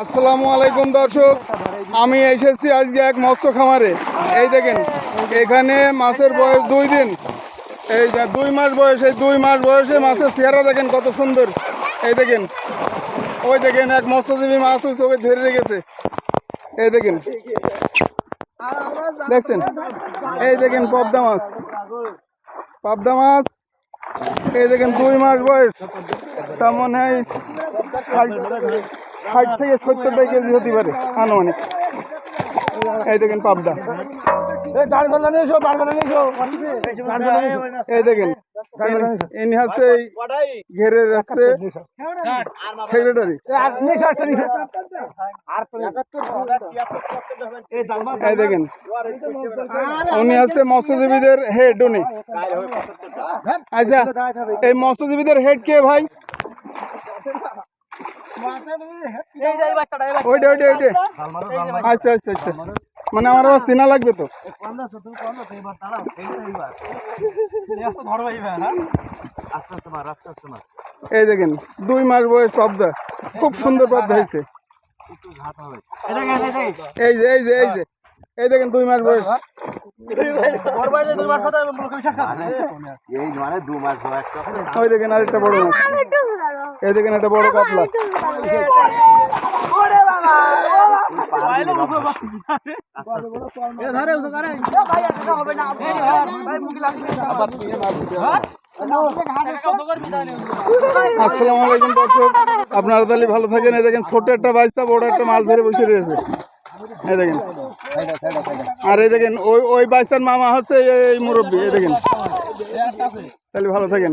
আসসালামু আলাইকুম, দর্শক। আমি এসেছি আজকে এক মৎস্য খামারে। এই দেখেন, এখানে মাছের বয়স দুই দিন। এই দুই মাস বয়স, এই দুই মাস বয়সে মাছের চেহারা দেখেন কত সুন্দর। এই দেখেন, ওই দেখেন এক মৎস্যজীবী মাছ ওই চোখে ধরে রেখেছে। এই দেখেন, দেখছেন? এই দেখেন পদ্মা মাছ। পাবদা মাছ, এই দেখেন দুই মাস বয়স। তার মনে হয় ষাট থেকে সত্তরটা কেজি হতে পারে আনুমানিক। এই দেখেন পাবদা। এই দেখেন ইনি হচ্ছে ঘেরের হচ্ছে সেক্রেটারি। এই দেখেন উনি হচ্ছে মৎস্যজীবীদের হেড উনি। আচ্ছা এই মৎস্যজীবীদের হেড কে ভাই? ওইটা ওইটা ওইটা আচ্ছা আচ্ছা আচ্ছা মানে আমার আবার চেনা লাগবে তো এই দেখেন দুই মাস বয়স পদ্মা খুব সুন্দর পদ্মা হয়েছে এই যে এই যে এই যে এই দেখেন দুই মাস বয়স এই মানে দু মাস ওই দেখেন আরেকটা বড় মাছ এই দেখেন একটা বড় কাতলা। আসসালামু আলাইকুম দর্শক। আপনারা তাহলে ভালো থাকেন। এই দেখেন ছোট একটা বাচ্চা বড় একটা মাছ ধরে বসে রয়েছে। এই দেখেন। আর এই দেখেন ওই ওই বাচ্চার মামা হচ্ছে এই- এই মুরব্বী। এই দেখেন। তাহলে ভালো থাকেন।